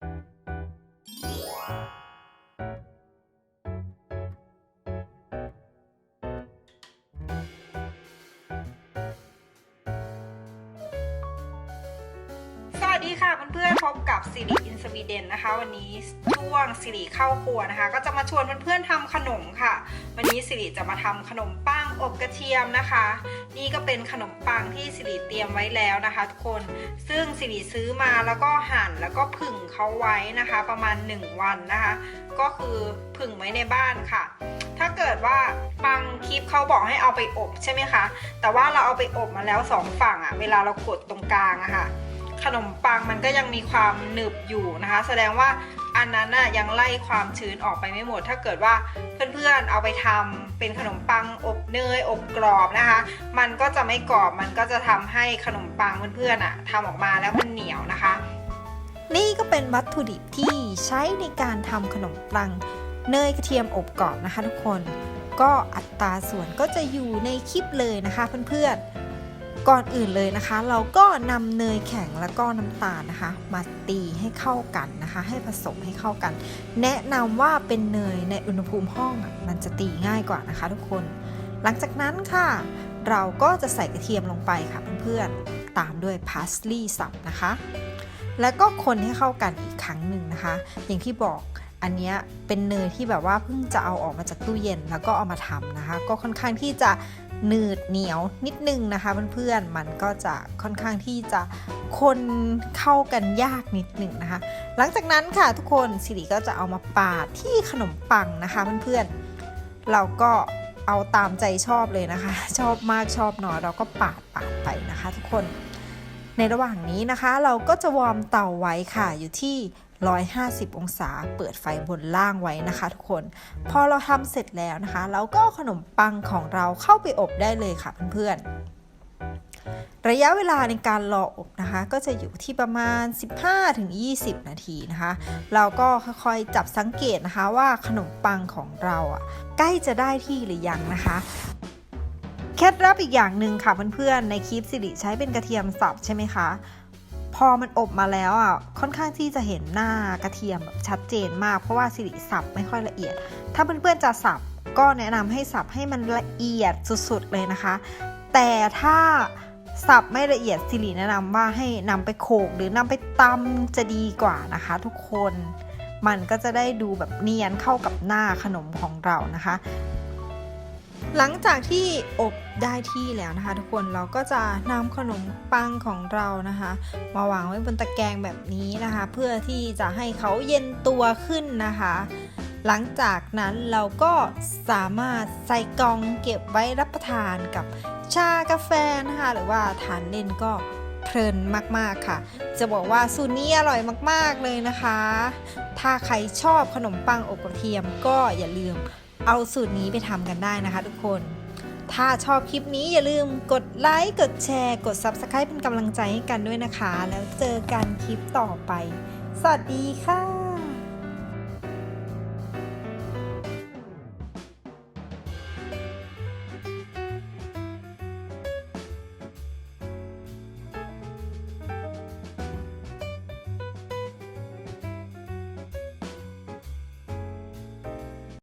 สวัสดีค่ะเพื่อนๆพบกับสิริอินสวีเดนนะคะ วันนี้ช่วงสิริเข้าครัวนะคะ ก็จะมาชวนเพื่อนๆทำขนมค่ะ วันนี้สิริจะมาทำขนมปัง อบกระเทียมนะคะ นี่ก็เป็นขนมปังที่สิริเตรียมไว้แล้วนะคะ ทุกคนซึ่งสิริซื้อมาแล้วก็หั่นแล้วก็ผึ่งเขาไว้นะคะ ประมาณ 1 วันนะคะ ก็คือผึ่งไว้ในบ้านค่ะ ถ้าเกิดว่าบางคลิปเขาบอกให้เอาไปอบใช่ไหมคะแต่ว่าเราเอาไปอบมาแล้วสองฝั่งอะเวลาเรากดตรงกลางอะค่ะขนมปังมันก็ยังมีความหนึบอยู่นะคะ แสดงว่าอันนั้นน่ะยังไล่ความชื้นออกไปไม่หมด ถ้าเกิดว่าเพื่อนๆเอาไปทำ เป็นขนมปังอบเนยอบกรอบนะคะ มันก็จะไม่กรอบมันก็จะทำให้ขนมปังเพื่อนๆอะทำออกมาแล้วมันเหนียวนะคะ นี่ก็เป็นวัตถุดิบที่ใช้ในการทำขนมปังเนยกระเทียมอบกรอบนะคะ ทุกคนก็อัตราส่วนก็จะอยู่ในคลิปเลยนะคะเพื่อนๆ ก่อนอื่นเลยนะคะ เราก็นำเนยแข็งแล้วก็น้ำตาลนะคะ มาตีให้เข้ากันนะคะ ให้ผสมให้เข้ากัน แนะนำว่าเป็นเนยในอุณหภูมิห้องมันจะตีง่ายกว่านะคะ ทุกคน หลังจากนั้นค่ะ เราก็จะใส่กระเทียมลงไปค่ะเพื่อนๆตามด้วยพาสลีย์สับนะคะ แล้วก็คนให้เข้ากันอีกครั้งหนึ่งนะคะ อย่างที่บอกอันนี้เป็นเนยที่แบบว่าเพิ่งจะเอาออกมาจากตู้เย็นแล้วก็เอามาทำนะคะ ก็ค่อนข้างที่จะ หนืดเหนียวนิดนึงนะคะเพื่อนๆมันก็จะค่อนข้างที่จะคนเข้ากันยากนิดหนึ่งนะคะ หลังจากนั้นค่ะทุกคนสิริก็จะเอามาปาดที่ขนมปังนะคะเพื่อนๆเราก็เอาตามใจชอบเลยนะคะ ชอบมากชอบน้อยเราก็ปาดปาดไปนะคะ ทุกคนในระหว่างนี้นะคะ เราก็จะวอร์มเตาไว้ค่ะอยู่ที่ 150 องศา เปิดไฟบนล่างไว้นะคะ ทุกคน พอเราทำเสร็จแล้วนะคะ เราก็ขนมปังของเราเข้าไปอบได้เลยค่ะเพื่อนๆ ระยะเวลาในการรออบนะคะ ก็จะอยู่ที่ประมาณ 15-20 นาทีนะคะ เราก็ค่อยๆจับสังเกตนะคะว่าขนมปังของเราอะใกล้จะได้ที่หรือยังนะคะเคล็ดลับอีกอย่างหนึ่งค่ะเพื่อนๆ ในคลิปสิริใช้เป็นกระเทียมสับใช่ไหมคะ พอมันอบมาแล้วอะค่อนข้างที่จะเห็นหน้ากระเทียมแบบชัดเจนมาก เพราะว่าสิริสับไม่ค่อยละเอียด ถ้าเพื่อนๆจะสับก็แนะนำให้สับให้มันละเอียดสุดๆเลยนะคะ แต่ถ้าสับไม่ละเอียดสิริแนะนำว่าให้นำไปโขกหรือนำไปตำจะดีกว่านะคะ ทุกคนมันก็จะได้ดูแบบเนียนเข้ากับหน้าขนมของเรานะคะ หลังจากที่อบได้ที่แล้วนะคะ ทุกคนเราก็จะนำขนมปังของเรานะคะ มาวางไว้บนตะแกรงแบบนี้นะคะ เพื่อที่จะให้เขาเย็นตัวขึ้นนะคะ หลังจากนั้นเราก็สามารถใส่กล่องเก็บไว้รับประทานกับชากาแฟนะคะหรือว่าทานเล่นก็เพลินมากๆค่ะ จะบอกว่าสูตรนี้อร่อยมากๆเลยนะคะ ถ้าใครชอบขนมปังอบกระเทียมก็อย่าลืม เอาสูตรนี้ไปทำกันได้นะคะทุกคน ถ้าชอบคลิปนี้อย่าลืมกดไลค์ กดแชร์ กด Subscribe เป็นกำลังใจให้กันด้วยนะคะ แล้วเจอกันคลิปต่อไป สวัสดีค่ะ